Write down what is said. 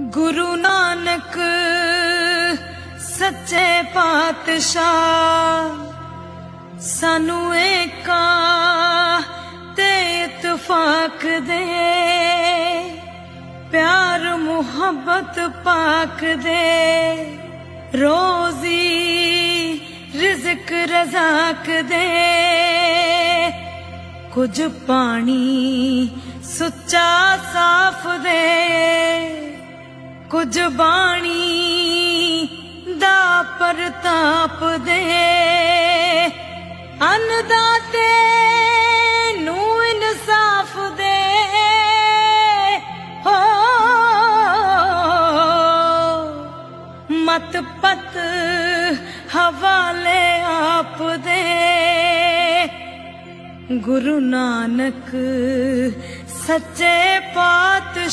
ਗੁਰੂ ਨਾਨਕ, ਸੱਚੇ ਪਾਤਸ਼ਾਹ, ਸਾਨੂੰ ਏਕਾ ਤੇ ਇਤਫਾਕ ਦੇ। ਪਿਆਰ, ਮੁਹੱਬਤ ਪਾਕ ਦੇ। ਰੋਜ਼ੀ ਰਿਜ਼ਕ, ਰਜ਼ਾਕ ਦੇ। ਕੁਝ ਪਾਣੀ ਸੁੱਚਾ ਸਾਫ਼ ਦੇ। ਕੁਝ ਬਾਣੀ ਦਾ ਪ੍ਰਤਾਪ ਦੇ। ਅੰਨਦਾਤੇ ਨੂੰ ਇਨਸਾਫ ਦੇ। ਹੋ। ਮਤ ਪਤ ਹਵਾਲੇ ਆਪ ਦੇ। ਗੁਰੂ ਨਾਨਕ ਸੱਚੇ ਪਾਤਸ਼ਾਹ